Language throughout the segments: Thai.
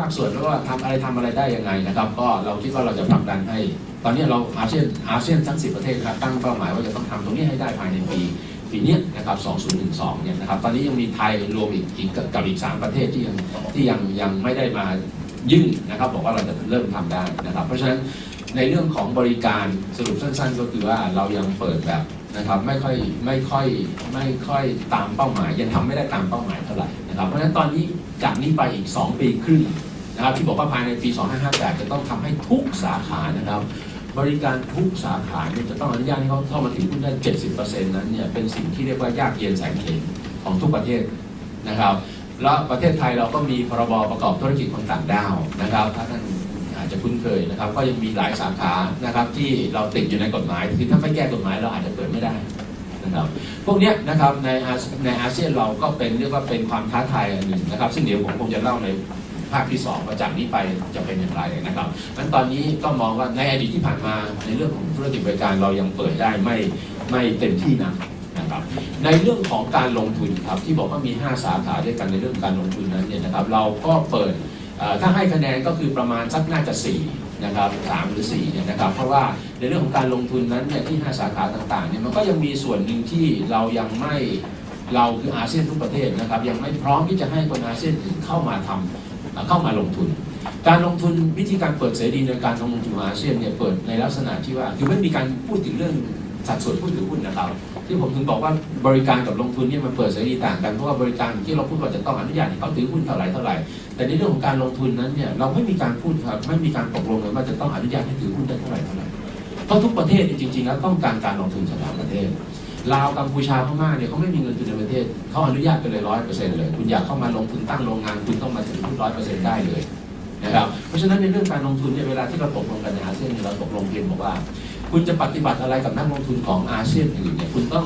ภาคส่วนแล้วว่าทำอะไรทำอะไรได้ยังไงนะครับ ก็เราคิดว่าเราจะผลักดันให้ ตอนนี้เราอาเซียนอาเซียนทั้ง 10 ประเทศครับตั้งเป้าหมายว่าจะต้องทำตรงนี้ให้ได้ภายในปีปีนี้นะครับ 2012 เนี่ยนะครับ ตอนนี้ยังมีไทยรวมอีกอีกกับอีก 3 ประเทศที่ยังที่ยังยังไม่ได้มายื่นนะครับ บอกว่าเราจะเริ่มทำได้นะครับ เพราะฉะนั้นในเรื่องของบริการสรุปสั้น ๆ ก็คือว่าเรายังเปิดแบบนะครับไม่ค่อยไม่ค่อยไม่ค่อยตามเป้าหมาย ยังทำไม่ได้ตามเป้าหมายเท่าไหร่นะครับ เพราะฉะนั้นตอนนี้จากนี้ไปอีก 2 ปีครึ่ง นะครับที่บอกว่าภายในปี 2558 จะต้องทำให้ทุกสาขานะครับ บริการทุกสาขาเนี่ยจะต้องอนุญาตให้เขาเข้ามาถึงหุ้นได้ 70%นั้นเนี่ยเป็นสิ่งที่เรียกว่ายากเย็นแสนเข็ญของทุกประเทศนะครับ แล้วประเทศไทยเราก็มีพรบประกอบธุรกิจคนต่างด้าวนะครับถ้าท่านอาจจะคุ้นเคยนะครับ ก็ยังมีหลายสาขานะครับที่เราติดอยู่ในกฎหมายคือถ้าไม่แก้กฎหมายเราอาจจะเปิดไม่ได้นะครับพวกนี้นะครับในในอาเซียนเราก็เป็นเรียกว่าเป็นความท้าทายอันหนึ่งนะครับ ซึ่งเดี๋ยวผมคงจะเล่าใน ภาคที่สองว่าจากนี้ไปจะเป็นอย่างไรนะครับงั้นตอนนี้ก็มองว่าในอดีตที่ผ่านมาในเรื่องของธุรกิจบริการเรายังเปิดได้ไม่ไม่เต็มที่นักนะครับในเรื่องของการลงทุนครับที่บอกว่ามี 5 สาขาด้วยกันในเรื่องการลงทุนนั้นเนี่ยนะครับเราก็เปิดถ้าให้คะแนนก็คือประมาณสักน่าจะ 4นะครับสามหรือ4เนี่ยนะครับ เพราะว่าในเรื่องของการลงทุนนั้นเนี่ยที่ 5 สาขาต่างๆเนี่ยมันก็ยังมีส่วนหนึ่งที่เรายังไม่เราคืออาเซียนทุกประเทศนะครับ ยังไม่พร้อมที่จะให้คนอาเซียนอื่นเข้ามาทำ เข้ามาลงทุน การลงทุนวิธีการเปิดเสรีในการลงทุนของอาเซียนเนี่ยเปิดในลักษณะที่ว่าคือไม่มีการพูดถึงเรื่องสัดส่วนผู้ถือหุ้นนะครับ ที่ผมถึงบอกว่าบริการกับลงทุนเนี่ยมันเปิดเสรีต่างกันเพราะว่าบริการที่เราพูดว่าจะต้องอนุญาตให้เขาถือหุ้นเท่าไหร่เท่าไหร่แต่ในเรื่องของการลงทุนนั้นเนี่ยเราไม่มีการพูดครับไม่มีการตกลงเลยว่าจะต้องอนุญาตให้ถือหุ้นได้เท่าไหร่เท่าไหร่เพราะทุกประเทศจริงๆแล้วต้องการการลงทุนจากต่างประเทศ ลาวกัมพูชาพม่าเนี่ยเขาไม่มีเงินทุนในประเทศเขาอนุญาตไปเลยร้อยเปอร์เซ็นต์เลย คุณอยากเข้ามาลงทุนตั้งโรงงานคุณต้องมาถือหุ้นร้อยเปอร์เซ็นต์ได้เลยนะครับเพราะฉะนั้นในเรื่องการลงทุนเนี่ยเวลาที่เราตกลงกันในอาเซียนเนี่ยเราตกลงเพียงบอกว่า คุณจะปฏิบัติอะไรกับนักลงทุนของอาเซียนอื่นเนี่ยคุณต้อง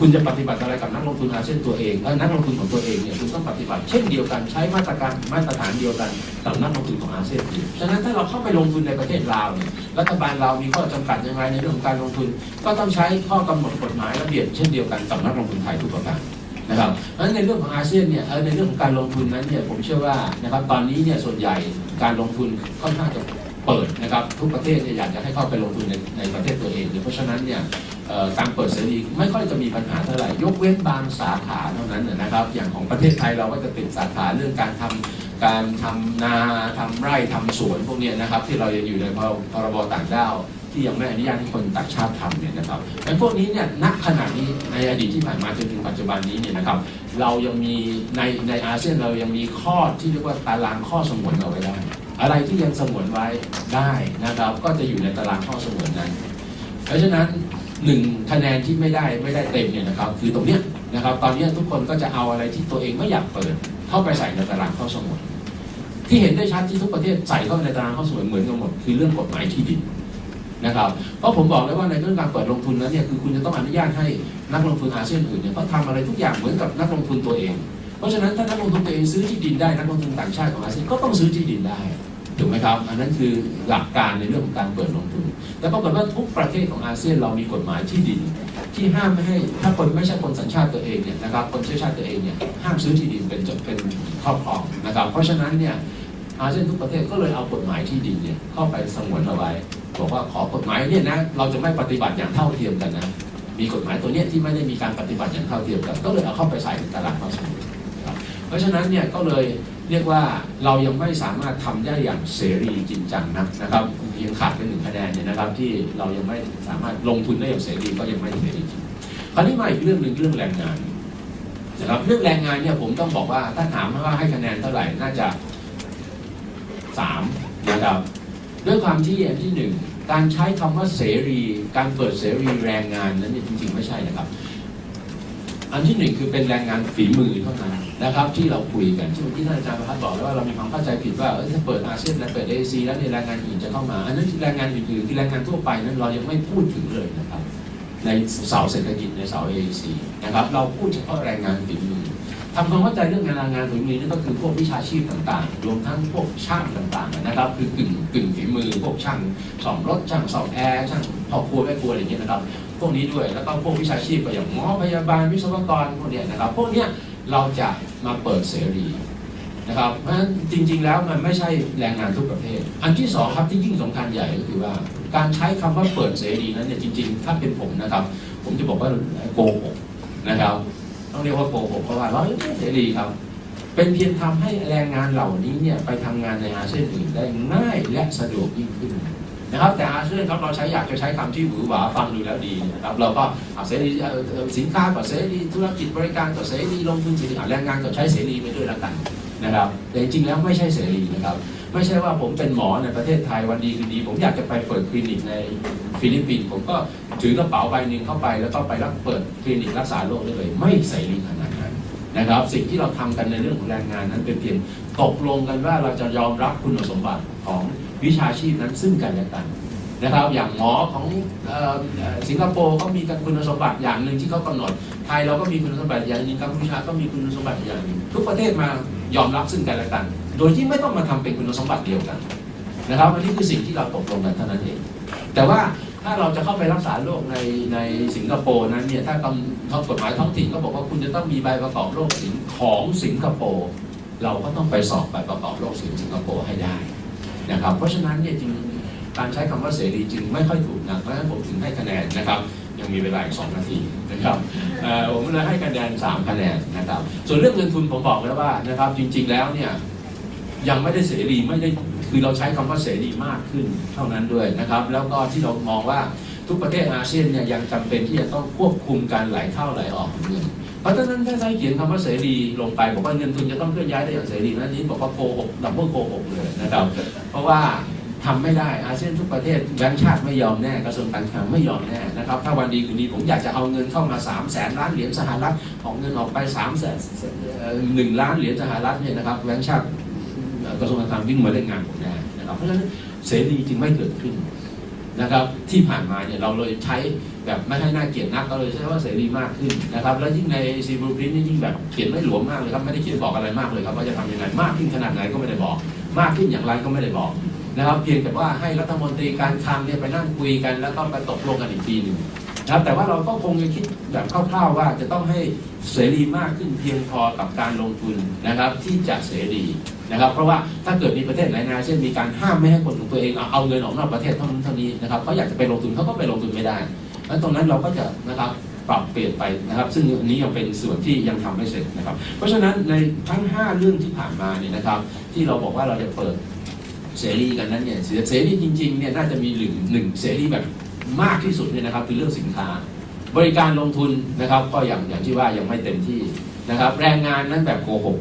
คุณจะปฏิบัติอะไรกับนักลงทุนอาเซียนตัวเองและนักลงทุนของตัวเองเนี่ยคุณต้องปฏิบัติเช่นเดียวกันใช้มาตรการมาตรฐานเดียวกันกับนักลงทุนของอาเซียนอื่นฉะนั้นถ้าเราเข้าไปลงทุนในประเทศลาวเนี่ยรัฐบาลเรามีข้อจำกัดยังไงในเรื่องของการลงทุน ก็ต้องใช้ข้อกำหนดกฎหมายระเบียบเช่นเดียวกันกับนักลงทุนไทยทุกประการนะครับเพราะฉะนั้นในเรื่องของอาเซียนเนี่ยในเรื่องของการลงทุนนั้นเนี่ยผมเชื่อว่านะครับตอนนี้เนี่ยส่วนใหญ่การลงทุนค่อนข้างจะ เปิดนะครับทุกประเทศเนี่ยอยากจะให้เข้าไปลงทุนในในประเทศตัวเองเนี่ยเพราะฉะนั้นเนี่ยการเปิดเสรีไม่ค่อยจะมีปัญหาเท่าไหร่ยกเว้นบางสาขาเท่านั้นนะครับ อย่างของประเทศไทยเราก็จะติดสาขาเรื่องการทำการทำนาทำไร่ทำสวนพวกเนี้ยนะครับ ที่เรายังอยู่ในพรรบต่างด้าวที่ยังไม่อนุญาตให้คนต่างชาติทำเนี่ยนะครับแต่พวกนี้เนี่ยณขณะนี้ในอดีตที่ผ่านมาจนถึงปัจจุบันนี้เนี่ยนะครับ เรายังมีในในอาเซียนเรายังมีข้อที่เรียกว่าตารางข้อสงวนเอาไว้ได้ อะไรที่ยังสงวนไว้ได้นะครับ ก็จะอยู่ในตารางข้อสงวนนั้น เพราะฉะนั้นหนึ่งคะแนนที่ไม่ได้ไม่ได้เต็มเนี่ยนะครับ คือตรงเนี้ยนะครับ ตอนเนี้ยทุกคนก็จะเอาอะไรที่ตัวเองไม่อยากเปิด เข้าไปใส่ในตารางข้อสงวนที่เห็นได้ชัดที่ทุกประเทศใส่เข้าไปในตารางข้อสงวนเหมือนกันหมดคือเรื่องกฎหมายที่ดินนะครับเพราะผมบอกเลยว่าในเรื่องการเปิดลงทุนนั้นเนี่ยคือคุณจะต้องอนุญาตให้นักลงทุนอาเซียนอื่นเนี่ยเขาทำอะไรทุกอย่างเหมือนกับนักลงทุนตัวเอง เพราะฉะนั้นถ้านักลงทุนตัวเองซื้อที่ดินได้นักลงทุนต่างชาติของอาเซียนก็ต้องซื้อที่ดินได้ ถูกไหมครับ อันนั้นคือหลักการในเรื่องของการเปิดลงทุน แต่ปรากฏว่าทุกประเทศของอาเซียนเรามีกฎหมายที่ดิน ที่ห้ามไม่ให้ถ้าคนไม่ใช่คนสัญชาติตัวเองเนี่ยนะครับคนเชื้อชาติตัวเองเนี่ยห้ามซื้อที่ดินเป็นจดเป็นครอบครองนะครับ เพราะฉะนั้นเนี่ยอาเซียนทุกประเทศก็เลยเอากฎหมายที่ดินเนี่ยเข้าไปสงวนเอาไว้บอกว่าขอกฎหมายเนี่ยนะเราจะไม่ปฏิบัติอย่างเท่าเทียมกันนะมีกฎหมายตัวเนี้ยที่ไม่ได้มีการปฏิบัติอย่างเท่าเทียมกัน ก็เลยเอาเข้าไปใส่ในตารางข้อสมุดครับเพราะฉะนั้นเนี่ยก็เลย เรียกว่าเรายังไม่สามารถทำได้อย่างเสรีจริงจังนะนะครับยังขาดเป็นหนึ่งคะแนนเนี่ยนะครับ ที่เรายังไม่สามารถลงทุนได้อย่างเสรีก็ยังไม่เสรีจริงคราวนี้มาอีกเรื่องหนึ่งเรื่องแรงงานนะครับเรื่องแรงงานเนี่ยผมต้องบอกว่าถ้าถามว่าให้คะแนนเท่าไหร่น่าจะสามนะครับด้วยความที่อันที่หนึ่งการใช้คำว่าเสรี การเปิดเสรีแรงงานนั้นเนี่ยจริง ๆ ไม่ใช่นะครับ อันที่หนึ่งคือเป็นแรงงานฝีมือเท่านั้นนะครับ ที่เราคุยกันที่เมื่อกี้ท่านอาจารย์ประพัฒน์บอกแล้วว่าเรามีความเข้าใจผิดว่าถ้าเปิดอาเซียนและเปิดเอซีแล้วเนี่ยแรงงานอื่นจะเข้ามา อันนั้นแรงงานอื่นๆคือแรงงานทั่วไปนั้นเรายังไม่พูดถึงเลยนะครับ ในเสาเศรษฐกิจในเสาเอซีนะครับเราพูดเฉพาะแรงงานฝีมือทำความเข้าใจเรื่องงานแรงงานฝีมือนี่ก็คือพวกวิชาชีพต่างๆ รวมทั้งพวกช่างต่างๆนะครับ คือกึ่งกึ่งฝีมือพวกช่างซ่อมรถช่างซ่อมแอร์ช่างพ่อครัวแม่ครัวอะไรอย่างเงี้ยนะครับ พวกนี้ด้วย แล้วก็พวกวิชาชีพก็อย่างหมอพยาบาลวิศวกรพวกเนี้ยนะครับพวกเนี้ยเราจะมาเปิดเสรีนะครับเพราะฉะนั้นจริง ๆ แล้วมันไม่ใช่แรงงานทุกประเภทอันที่สองครับที่ยิ่งสำคัญใหญ่ก็คือว่า การใช้คำว่าเปิดเสรีนั้นเนี่ยจริง ๆ ถ้าเป็นผมนะครับ ผมจะบอกว่าโกหกนะครับ ต้องเรียกว่าโกหกเพราะว่าเราไม่เสรีครับเป็นเพียงทำให้แรงงานเหล่านี้เนี่ยไปทำงานในอาเซียนอื่นได้ง่ายและสะดวกยิ่งขึ้น นะครับแต่อาเซียนครับเราใช้อยากจะใช้คำที่หวือหวาฟังดูแล้วดีนะครับเราก็เสรีสินค้าก็เสรีธุรกิจบริการก็เสรีลงทุนเสรีอะแรงงานก็ใช้เสรีไปด้วยแล้วกันนะครับแต่จริงๆแล้วไม่ใช่เสรีนะครับไม่ใช่ว่าผมเป็นหมอในประเทศไทยวันดีคืนดี ผมอยากจะไปเปิดคลินิกในฟิลิปปินส์ผมก็ถือกระเป๋าใบหนึ่งเข้าไปแล้วก็ไปรับเปิดคลินิกรักษาโรคได้เลย ไม่เสรีขนาด นะครับ สิ่งที่เราทำกันในเรื่องของแรงงานนั้นเป็นเพียงตกลงกันว่าเราจะยอมรับคุณสมบัติของวิชาชีพนั้นซึ่งกันและกันนะครับ อย่างหมอของออสิงคโปร์เขามีคุณสมบัติอย่างหนึ่งที่เขากำหนด ไทยเราก็มีคุณสมบัติอย่างหนึ่งกัมพูชาก็มีคุณสมบัติอย่างหนึ่งทุกประเทศมายอมรับซึ่งกันและกัน โดยที่ไม่ต้องมาทำเป็นคุณสมบัติเดียวกันนะครับอันนี้คือสิ่งที่เราตกลงกันเท่านั้นเอง แต่ว่า ถ้าเราจะเข้าไปรักษาโรคในในสิงคโปร์นั้นเนี่ยถ้ากำท้อกฎหมายท้องถิ่นก็บอกว่าคุณจะต้องมีใบประกอบโรคสิงของสิงคโปร์เราก็ต้องไปสอบใบประกอบโรคสิงสิงคโปร์ให้ได้นะครับ เพราะฉะนั้นเนี่ยจึงการใช้คำว่าเสรีจึงไม่ค่อยถูกนะเพราะฉะนั้นผมถึงให้คะแนนนะครับ ยังมีเวลาอีกสองนาทีนะครับผมเลยให้คะแนนสามคะแนนนะครับ ส่วนเรื่องเงินทุนผมบอกแล้วว่านะครับจริง ๆแล้วเนี่ย ยังไม่ได้เสรีไม่ได้คือเราใช้คำว่าเสรีมากขึ้นเท่านั้นด้วยนะครับ แล้วก็ที่เรามองว่าทุกประเทศอาเซียนเนี่ยยังจำเป็นที่จะต้องควบคุมการไหลเข้าไหลออกของเงินเพราะฉะนั้นถ้าใช้เขียนคำว่าเสรีลงไปบอกว่าเงินทุนจะต้องเคลื่อนย้ายได้อย่างเสรีนั้นนี้บอกว่าโกหกดับเบิลโกหกเลยนะครับ เพราะว่าทำไม่ได้อาเซียนทุกประเทศแบงก์ชาติไม่ยอมแน่กระทรวงการคลังไม่ยอมแน่นะครับ ถ้าวันดีคืนดีผมอยากจะเอาเงินเข้ามา3ามแสนล้านเหรียญสหรัฐออกเงินออกไป3ามแสนหนึ่งล้านเหรียญสหรัฐเนี่ยนะครับแบงก์ชาติ กระทรวงการคลังวิ่งมาเล่นงานผมแน่นะครับ เพราะฉะนั้นเสรีจึงไม่เกิดขึ้นนะครับ ที่ผ่านมาเนี่ยเราเลยใช้แบบไม่ให้น่าเกลียดนักก็เลยใช้ว่าเสรีมากขึ้นนะครับ แล้วยิ่งในซีบูรินนี่ยิ่งแบบเขียนไม่หลวมมากเลยครับไม่ได้เขียนบอกอะไรมากเลยครับว่าจะทำยังไงมากขึ้นขนาดไหนก็ไม่ได้บอก มากขึ้นอย่างไรก็ไม่ได้บอกนะครับ เพียงแต่ว่าให้รัฐมนตรีการคลังเนี่ยไปนั่งคุยกัน แล้วก็ไปตกลงกันอีกทีหนึ่งนะครับแต่ว่าเราก็คงจะคิดแบบคร่าวๆว่าจะต้องให้เสรีมากขึ้นเพียงพอกับการลงทุนนะครับที่จะเสรี นะครับ เพราะว่าถ้าเกิดมีประเทศไหนนะเช่นมีการห้ามไม่ให้คนของตัวเองเอาเงินออกนอกประเทศเท่านั้นเท่านี้นะครับเขาอยากจะไปลงทุนเขาก็ไปลงทุนไม่ได้แล้วตรงนั้นเราก็จะนะครับปรับเปลี่ยนไปนะครับ ซึ่งอันนี้ยังเป็นส่วนที่ยังทำไม่เสร็จนะครับ เพราะฉะนั้นในทั้ง 5 เรื่องที่ผ่านมาเนี่ยนะครับ ที่เราบอกว่าเราจะเปิดเสรีกันนั้นเนี่ยเสรีจริงๆเนี่ยน่าจะมีหนึ่งหนึ่งเสรีแบบมากที่สุดเนี่ยนะครับคือเรื่องสินค้า บริการลงทุนนะครับ ก็อย่างอย่างที่ว่ายังไม่เต็มที่นะครับ แรงงานนั้นแบบโกหก